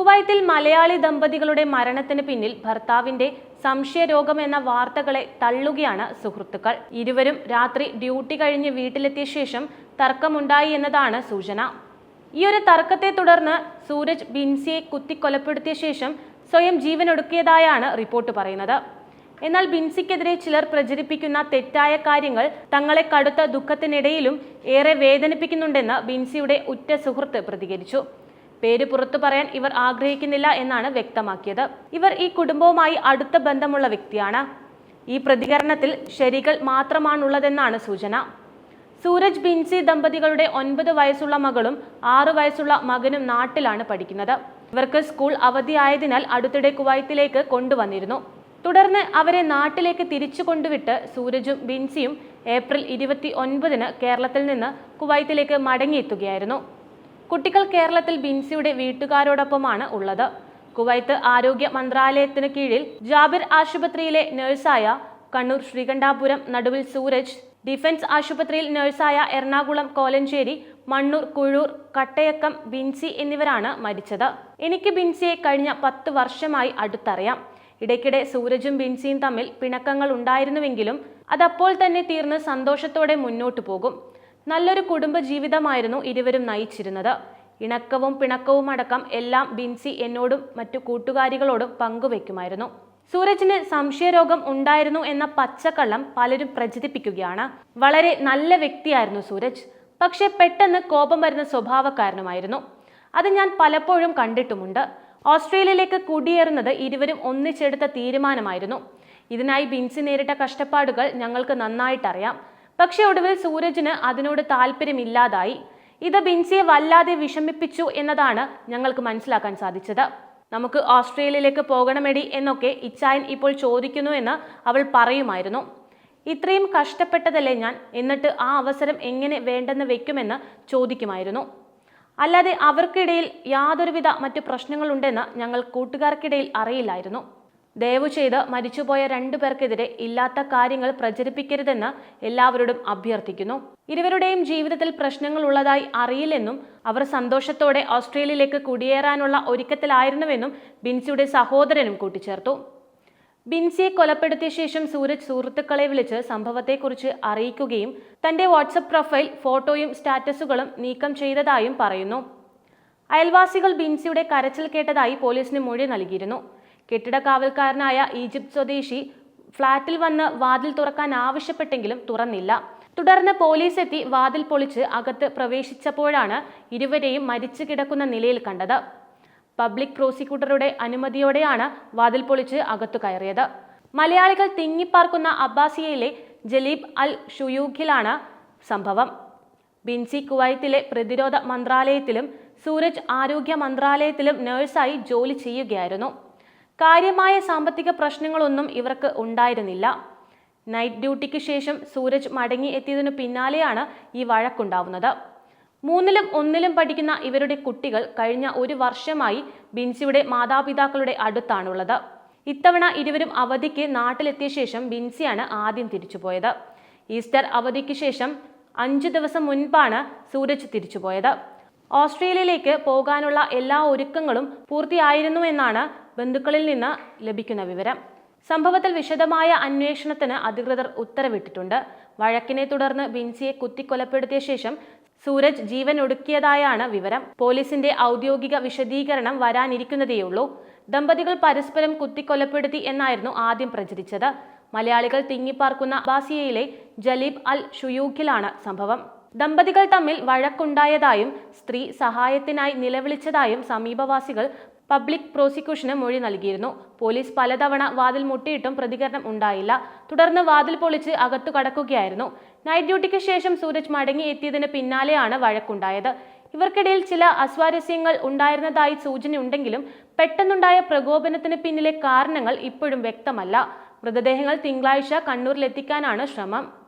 കുവൈത്തിൽ മലയാളി ദമ്പതികളുടെ മരണത്തിന് പിന്നിൽ ഭർത്താവിന്റെ സംശയരോഗം എന്ന വാർത്തകളെ തള്ളുകയാണ് സുഹൃത്തുക്കൾ. ഇരുവരും രാത്രി ഡ്യൂട്ടി കഴിഞ്ഞ് വീട്ടിലെത്തിയ ശേഷം തർക്കമുണ്ടായി എന്നതാണ് സൂചന. ഈ ഒരു തർക്കത്തെ തുടർന്ന് സൂരജ് ബിൻസിയെ കുത്തിക്കൊലപ്പെടുത്തിയ ശേഷം സ്വയം ജീവനൊടുക്കിയതായാണ് റിപ്പോർട്ട് പറയുന്നത്. എന്നാൽ ബിൻസിക്കെതിരെ ചിലർ പ്രചരിപ്പിക്കുന്ന തെറ്റായ കാര്യങ്ങൾ തങ്ങളെ കടുത്ത ദുഃഖത്തിനിടയിലും ഏറെ വേദനിപ്പിക്കുന്നുണ്ടെന്ന് ബിൻസിയുടെ ഉറ്റ സുഹൃത്ത് പ്രതികരിച്ചു. പേര് പുറത്തു പറയാൻ ഇവർ ആഗ്രഹിക്കുന്നില്ല എന്നാണ് വ്യക്തമാക്കിയത്. ഇവർ ഈ കുടുംബവുമായി അടുത്ത ബന്ധമുള്ള വ്യക്തിയാണ്. ഈ പ്രതികരണത്തിൽ ശരികൾ മാത്രമാണുള്ളതെന്നാണ് സൂചന. സൂരജ് ബിൻസി ദമ്പതികളുടെ ഒൻപത് വയസ്സുള്ള മകളും ആറു വയസ്സുള്ള മകനും നാട്ടിലാണ് പഠിക്കുന്നത്. ഇവർക്ക് സ്കൂൾ അവധിയായതിനാൽ അടുത്തിടെ കുവൈത്തിലേക്ക് കൊണ്ടുവന്നിരുന്നു. തുടർന്ന് അവരെ നാട്ടിലേക്ക് തിരിച്ചു കൊണ്ടുവിട്ട് സൂരജും ബിൻസിയും ഏപ്രിൽ ഇരുപത്തി ഒൻപതിന് കേരളത്തിൽ നിന്ന് കുവൈത്തിലേക്ക് മടങ്ങിയെത്തുകയായിരുന്നു. കുട്ടികൾ കേരളത്തിൽ ബിൻസിയുടെ വീട്ടുകാരോടൊപ്പമാണ് ഉള്ളത്. കുവൈത്ത് ആരോഗ്യ മന്ത്രാലയത്തിന് കീഴിൽ ജാബിർ ആശുപത്രിയിലെ നഴ്സായ കണ്ണൂർ ശ്രീകണ്ഠാപുരം നടുവിൽ സൂരജ് ഡിഫൻസ് ആശുപത്രിയിൽ നഴ്സായ എറണാകുളം കോലഞ്ചേരി മണ്ണൂർ കുഴൂർ കട്ടയക്കം ബിൻസി എന്നിവരാണ് മരിച്ചത്. എനിക്ക് ബിൻസിയെ കഴിഞ്ഞ പത്ത് വർഷമായി അടുത്തറിയാം. ഇടയ്ക്കിടെ സൂരജും ബിൻസിയും തമ്മിൽ പിണക്കങ്ങൾ ഉണ്ടായിരുന്നുവെങ്കിലും അതപ്പോൾ തന്നെ തീർന്ന് സന്തോഷത്തോടെ മുന്നോട്ടു പോകും. നല്ലൊരു കുടുംബ ജീവിതമായിരുന്നു ഇരുവരും നയിച്ചിരുന്നത്. ഇണക്കവും പിണക്കവും അടക്കം എല്ലാം ബിൻസി എന്നോടും മറ്റു കൂട്ടുകാരികളോടും പങ്കുവെക്കുമായിരുന്നു. സൂരജിന് സംശയരോഗം ഉണ്ടായിരുന്നു എന്ന പച്ചക്കള്ളം പലരും പ്രചരിപ്പിക്കുകയാണ്. വളരെ നല്ല വ്യക്തിയായിരുന്നു സൂരജ്. പക്ഷെ പെട്ടെന്ന് കോപം വരുന്ന സ്വഭാവക്കാരനുമായിരുന്നു. അത് ഞാൻ പലപ്പോഴും കണ്ടിട്ടുമുണ്ട്. ഓസ്ട്രേലിയയിലേക്ക് കുടിയേറുന്നത് ഇരുവരും ഒന്നിച്ചെടുത്ത തീരുമാനമായിരുന്നു. ഇതിനായി ബിൻസി നേരിട്ട കഷ്ടപ്പാടുകൾ ഞങ്ങൾക്ക് നന്നായിട്ടറിയാം. പക്ഷേ ഒടുവിൽ സൂരജിന് അതിനോട് താല്പര്യമില്ലാതായി. ഇത് ബിൻസിയെ വല്ലാതെ വിഷമിപ്പിച്ചു എന്നതാണ് ഞങ്ങൾക്ക് മനസ്സിലാക്കാൻ സാധിച്ചത്. നമുക്ക് ഓസ്ട്രേലിയയിലേക്ക് പോകണമെടി എന്നൊക്കെ ഇച്ചായൻ ഇപ്പോൾ ചോദിക്കുന്നു എന്ന് അവൾ പറയുമായിരുന്നു. ഇത്രയും കഷ്ടപ്പെട്ടതല്ലേ ഞാൻ? എന്നിട്ട് ആ അവസരം എങ്ങനെ വേണ്ടെന്ന് വെക്കുമെന്ന് ചോദിക്കുമായിരുന്നു. അല്ലാതെ അവർക്കിടയിൽ യാതൊരുവിധ മറ്റു പ്രശ്നങ്ങളുണ്ടെന്ന് ഞങ്ങൾ കൂട്ടുകാർക്കിടയിൽ അറിയില്ലായിരുന്നു. ദയവു ചെയ്ത് മരിച്ചുപോയ രണ്ടു പേർക്കെതിരെ ഇല്ലാത്ത കാര്യങ്ങൾ പ്രചരിപ്പിക്കരുതെന്ന് എല്ലാവരോടും അഭ്യർത്ഥിക്കുന്നു. ഇരുവരുടെയും ജീവിതത്തിൽ പ്രശ്നങ്ങൾ ഉള്ളതായി അറിയില്ലെന്നും അവർ സന്തോഷത്തോടെ ഓസ്ട്രേലിയയിലേക്ക് കുടിയേറാനുള്ള ഒരുക്കത്തിലായിരുന്നുവെന്നും ബിൻസിയുടെ സഹോദരനും കൂട്ടിച്ചേർത്തു. ബിൻസിയെ കൊലപ്പെടുത്തിയ ശേഷം സൂരജ് സുഹൃത്തുക്കളെ വിളിച്ച് സംഭവത്തെക്കുറിച്ച് അറിയിക്കുകയും തന്റെ വാട്സപ്പ് പ്രൊഫൈൽ ഫോട്ടോയും സ്റ്റാറ്റസുകളും നീക്കം ചെയ്തതായും പറയുന്നു. അയൽവാസികൾ ബിൻസിയുടെ കരച്ചിൽ കേട്ടതായി പോലീസിന് മൊഴി നൽകിയിരുന്നു. കെട്ടിട കാവൽക്കാരനായ ഈജിപ്ത് സ്വദേശി ഫ്ളാറ്റിൽ വന്ന് വാതിൽ തുറക്കാൻ ആവശ്യപ്പെട്ടെങ്കിലും തുറന്നില്ല. തുടർന്ന് പോലീസ് എത്തി വാതിൽ പൊളിച്ച് അകത്ത് പ്രവേശിച്ചപ്പോഴാണ് ഇരുവരെയും മരിച്ചു കിടക്കുന്ന നിലയിൽ കണ്ടത്. പബ്ലിക് പ്രോസിക്യൂട്ടറുടെ അനുമതിയോടെയാണ് വാതിൽ പൊളിച്ച് അകത്തു കയറിയത്. മലയാളികൾ തിങ്ങിപ്പാർക്കുന്ന അബ്ബാസിയയിലെ ജലീബ് അൽ ഷുയൂഖിലാണ് സംഭവം. ബിൻസി കുവൈത്തിലെ പ്രതിരോധ മന്ത്രാലയത്തിലും സൂരജ് ആരോഗ്യ മന്ത്രാലയത്തിലും നഴ്സായി ജോലി ചെയ്യുകയായിരുന്നു. കാര്യമായ സാമ്പത്തിക പ്രശ്നങ്ങളൊന്നും ഇവർക്ക് ഉണ്ടായിരുന്നില്ല. നൈറ്റ് ഡ്യൂട്ടിക്ക് ശേഷം സൂരജ് മടങ്ങി എത്തിയതിനു പിന്നാലെയാണ് ഈ വഴക്കുണ്ടാവുന്നത്. മൂന്നിലും ഒന്നിലും പഠിക്കുന്ന ഇവരുടെ കുട്ടികൾ കഴിഞ്ഞ ഒരു വർഷമായി ബിൻസിയുടെ മാതാപിതാക്കളുടെ അടുത്താണുള്ളത്. ഇത്തവണ ഇരുവരും അവധിക്ക് നാട്ടിലെത്തിയ ശേഷം ബിൻസിയാണ് ആദ്യം തിരിച്ചുപോയത്. ഈസ്റ്റർ അവധിക്ക് ശേഷം അഞ്ചു ദിവസം മുൻപാണ് സൂരജ് തിരിച്ചുപോയത്. ഓസ്ട്രേലിയയിലേക്ക് പോകാനുള്ള എല്ലാ ഒരുക്കങ്ങളും പൂർത്തിയായിരുന്നുവെന്നാണ് ബന്ധുക്കളിൽ നിന്ന് ലഭിക്കുന്ന വിവരം. സംഭവത്തിൽ വിശദമായ അന്വേഷണത്തിന് അധികൃതർ ഉത്തരവിട്ടിട്ടുണ്ട്. വഴക്കിനെ തുടർന്ന് ബിൻസിയെ കുത്തിക്കൊലപ്പെടുത്തിയ ശേഷം സൂരജ് ജീവൻ ഒടുക്കിയതായാണ് വിവരം. പോലീസിന്റെ ഔദ്യോഗിക വിശദീകരണം വരാനിരിക്കുന്നതേയുള്ളൂ. ദമ്പതികൾ പരസ്പരം കുത്തിക്കൊലപ്പെടുത്തി എന്നായിരുന്നു ആദ്യം പ്രചരിച്ചത്. മലയാളികൾ തിങ്ങിപ്പാർക്കുന്ന അബാസിയയിലെ ജലീബ് അൽ ഷുയൂഖിലാണ് സംഭവം. ദമ്പതികൾ തമ്മിൽ വഴക്കുണ്ടായതായും സ്ത്രീ സഹായത്തിനായി നിലവിളിച്ചതായും സമീപവാസികൾ പബ്ലിക് പ്രോസിക്യൂഷന് മൊഴി നൽകിയിരുന്നു. പോലീസ് പലതവണ വാതിൽ മുട്ടിയിട്ടും പ്രതികരണം ഉണ്ടായില്ല. തുടർന്ന് വാതിൽ പൊളിച്ച് അകത്തു കടക്കുകയായിരുന്നു. നൈറ്റ് ഡ്യൂട്ടിക്ക് ശേഷം സൂരജ് മടങ്ങി എത്തിയതിന് പിന്നാലെയാണ് വഴക്കുണ്ടായത്. ഇവർക്കിടയിൽ ചില അസ്വാരസ്യങ്ങൾ ഉണ്ടായിരുന്നതായി സൂചനയുണ്ടെങ്കിലും പെട്ടെന്നുണ്ടായ പ്രകോപനത്തിന് പിന്നിലെ കാരണങ്ങൾ ഇപ്പോഴും വ്യക്തമല്ല. മൃതദേഹങ്ങൾ തിങ്കളാഴ്ച കണ്ണൂരിലെത്തിക്കാനാണ് ശ്രമം.